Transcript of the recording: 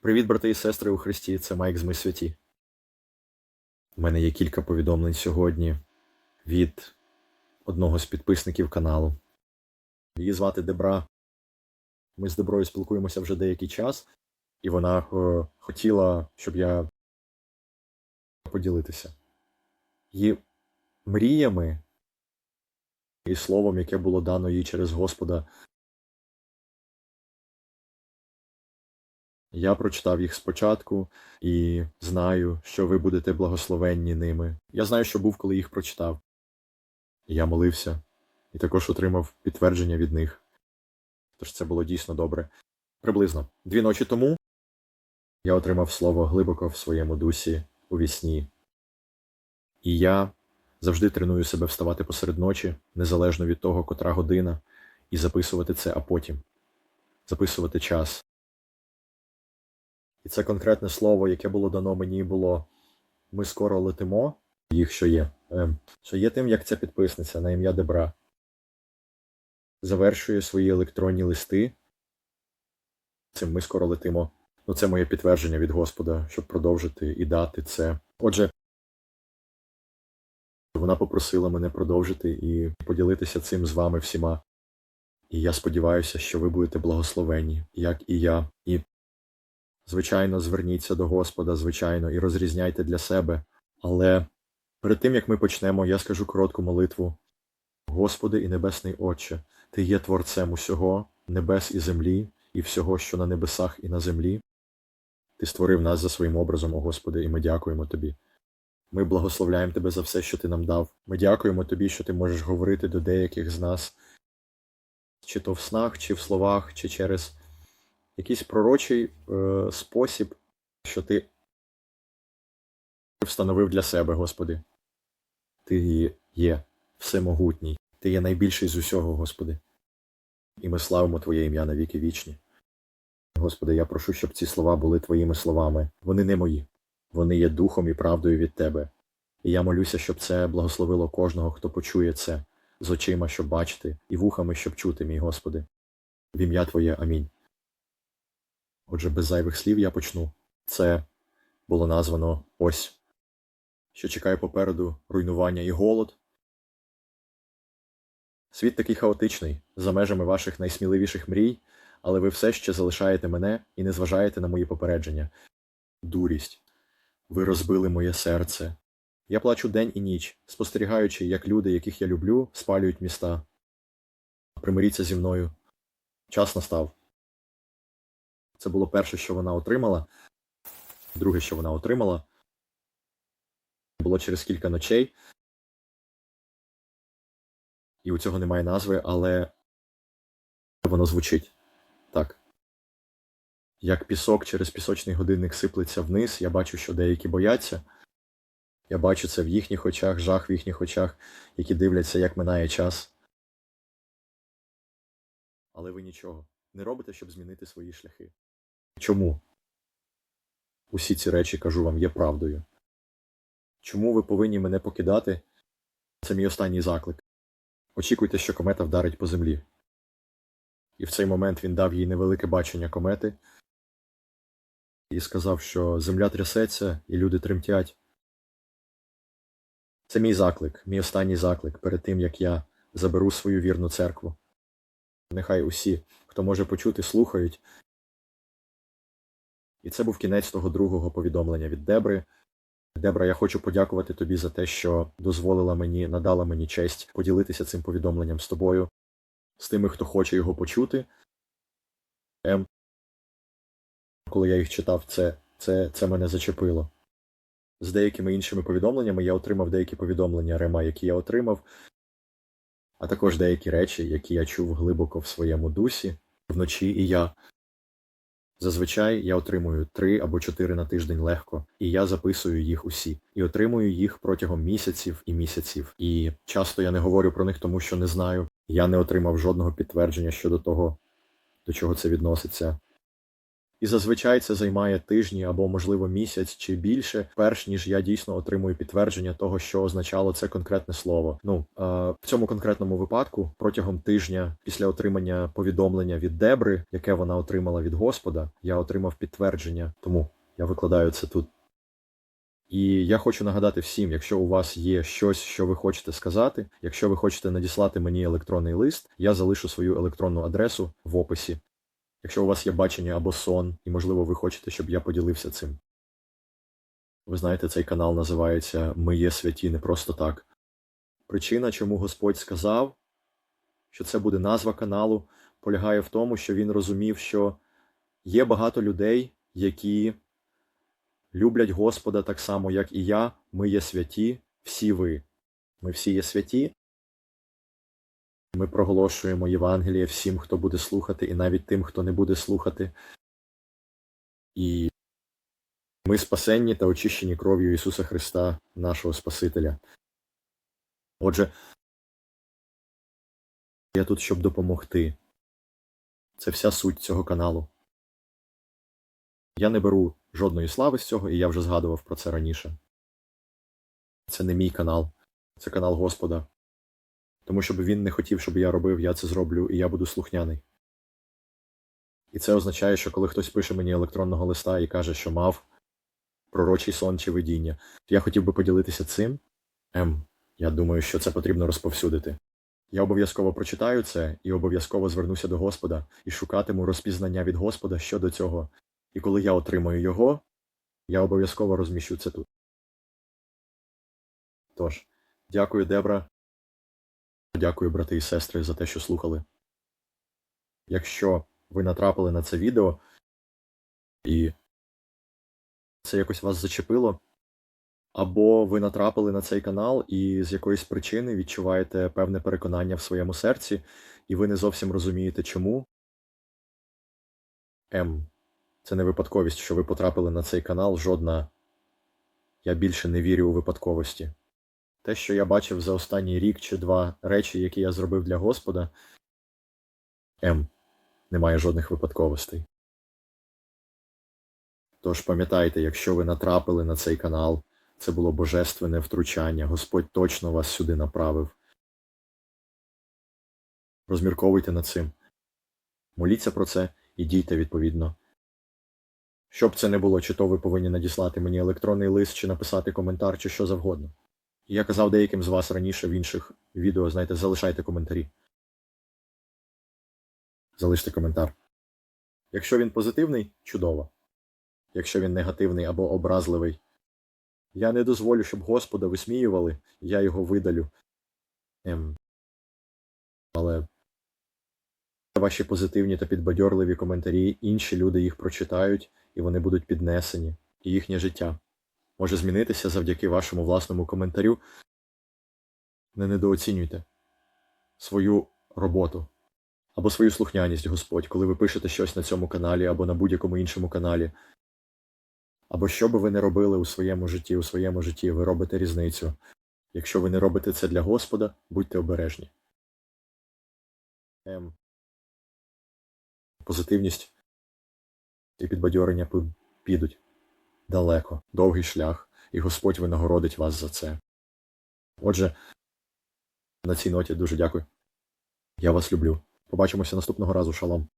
Привіт, брати і сестри у Христі, це Майк з Ми Святі. У мене є кілька повідомлень сьогодні від одного з підписників каналу. Її звати Дебра. Ми з Деброю спілкуємося вже деякий час, і вона е, хотіла, щоб я поділитися. Її мріями і словом, яке було дано їй через Господа. Я прочитав їх спочатку і знаю, що ви будете благословенні ними. Я знаю, що був, коли їх прочитав. Я молився і також отримав підтвердження від них. Тож це було дійсно добре. Приблизно дві ночі тому я отримав слово глибоко в своєму дусі у вісні. І я завжди треную себе вставати посеред ночі, незалежно від того, котра година, і записувати це, а потім записувати час. І це конкретне слово, яке було дано мені, було ми скоро летимо. Їх що є. Ем, що є тим, як ця підписниця на ім'я Дебра. Завершує свої електронні листи. Цим ми скоро летимо. Ну, це моє підтвердження від Господа, щоб продовжити і дати це. Отже, вона попросила мене продовжити і поділитися цим з вами всіма. І я сподіваюся, що ви будете благословенні, як і я. І Звичайно, зверніться до Господа, звичайно, і розрізняйте для себе. Але перед тим як ми почнемо, я скажу коротку молитву. Господи і Небесний Отче, Ти є творцем усього, небес і землі, і всього, що на небесах і на землі. Ти створив нас за своїм образом, о Господи, і ми дякуємо Тобі. Ми благословляємо Тебе за все, що Ти нам дав. Ми дякуємо Тобі, що Ти можеш говорити до деяких з нас, чи то в снах, чи в словах, чи через якийсь пророчий е, спосіб, що ти встановив для себе, Господи. Ти є всемогутній, ти є найбільший з усього, Господи. І ми славимо Твоє ім'я на віки вічні. Господи, я прошу, щоб ці слова були Твоїми словами. Вони не мої, вони є духом і правдою від Тебе. І я молюся, щоб це благословило кожного, хто почує це, з очима, щоб бачити, і вухами, щоб чути, мій Господи. В ім'я Твоє Амінь. Отже, без зайвих слів я почну. Це було названо ось, що чекає попереду руйнування і голод. Світ такий хаотичний, за межами ваших найсміливіших мрій, але ви все ще залишаєте мене і не зважаєте на мої попередження. Дурість. Ви розбили моє серце. Я плачу день і ніч, спостерігаючи, як люди, яких я люблю, спалюють міста. Примиріться зі мною. Час настав. Це було перше, що вона отримала. Друге, що вона отримала, було через кілька ночей. І у цього немає назви, але воно звучить так. Як пісок через пісочний годинник сиплеться вниз, я бачу, що деякі бояться. Я бачу це в їхніх очах, жах в їхніх очах, які дивляться, як минає час. Але ви нічого не робите, щоб змінити свої шляхи. Чому? Усі ці речі, кажу вам, є правдою. Чому ви повинні мене покидати? Це мій останній заклик. Очікуйте, що комета вдарить по землі. І в цей момент він дав їй невелике бачення комети і сказав, що земля трясеться і люди тремтять. Це мій заклик, мій останній заклик перед тим, як я заберу свою вірну церкву. Нехай усі, хто може почути, слухають. І це був кінець того другого повідомлення від Дебри. Дебра, я хочу подякувати тобі за те, що дозволила мені, надала мені честь поділитися цим повідомленням з тобою, з тими, хто хоче його почути. Ем, коли я їх читав, це, це, це мене зачепило. З деякими іншими повідомленнями я отримав деякі повідомлення Рема, які я отримав, а також деякі речі, які я чув глибоко в своєму дусі вночі і я. Зазвичай я отримую три або чотири на тиждень легко, і я записую їх усі, і отримую їх протягом місяців і місяців. І часто я не говорю про них, тому що не знаю. Я не отримав жодного підтвердження щодо того, до чого це відноситься. І зазвичай це займає тижні або, можливо, місяць чи більше, перш ніж я дійсно отримую підтвердження того, що означало це конкретне слово. Ну е, в цьому конкретному випадку протягом тижня після отримання повідомлення від Дебри, яке вона отримала від Господа, я отримав підтвердження. Тому я викладаю це тут. І я хочу нагадати всім, якщо у вас є щось, що ви хочете сказати, якщо ви хочете надіслати мені електронний лист, я залишу свою електронну адресу в описі. Якщо у вас є бачення або сон, і можливо ви хочете, щоб я поділився цим. Ви знаєте, цей канал називається Ми є святі не просто так. Причина, чому Господь сказав, що це буде назва каналу, полягає в тому, що він розумів, що є багато людей, які люблять Господа так само, як і я. Ми є святі, всі ви. Ми всі є святі. Ми проголошуємо Євангеліє всім, хто буде слухати, і навіть тим, хто не буде слухати. І ми спасенні та очищені кров'ю Ісуса Христа, нашого Спасителя. Отже, я тут, щоб допомогти. Це вся суть цього каналу. Я не беру жодної слави з цього, і я вже згадував про це раніше. Це не мій канал, це канал Господа. Тому щоб він не хотів, щоб я робив, я це зроблю, і я буду слухняний. І це означає, що коли хтось пише мені електронного листа і каже, що мав пророчий сон чи видіння, то я хотів би поділитися цим. Ем, я думаю, що це потрібно розповсюдити. Я обов'язково прочитаю це і обов'язково звернуся до Господа і шукатиму розпізнання від Господа щодо цього. І коли я отримаю його, я обов'язково розміщу це тут. Тож, дякую, Дебра. Дякую, брати і сестри, за те, що слухали. Якщо ви натрапили на це відео і це якось вас зачепило, або ви натрапили на цей канал і з якоїсь причини відчуваєте певне переконання в своєму серці, і ви не зовсім розумієте чому. М. Це не випадковість, що ви потрапили на цей канал, жодна. Я більше не вірю у випадковості. Те, що я бачив за останній рік чи два речі, які я зробив для Господа, М. Немає жодних випадковостей. Тож пам'ятайте, якщо ви натрапили на цей канал, це було божественне втручання, Господь точно вас сюди направив. Розмірковуйте над цим. Моліться про це і дійте відповідно. Щоб це не було, чи то ви повинні надіслати мені електронний лист, чи написати коментар, чи що завгодно. Я казав деяким з вас раніше в інших відео, знаєте, залишайте коментарі. Залиште коментар. Якщо він позитивний, чудово. Якщо він негативний або образливий, я не дозволю, щоб Господа висміювали, я його видалю. Ем. Але ваші позитивні та підбадьорливі коментарі, інші люди їх прочитають, і вони будуть піднесені, і їхнє життя може змінитися завдяки вашому власному коментарю. Не недооцінюйте свою роботу або свою слухняність, Господь, коли ви пишете щось на цьому каналі або на будь-якому іншому каналі. Або що би ви не робили у своєму житті, у своєму житті, ви робите різницю. Якщо ви не робите це для Господа, будьте обережні. Ем. Позитивність і підбадьорення підуть далеко, довгий шлях, і Господь винагородить вас за це. Отже, на цій ноті дуже дякую. Я вас люблю. Побачимося наступного разу, шалом.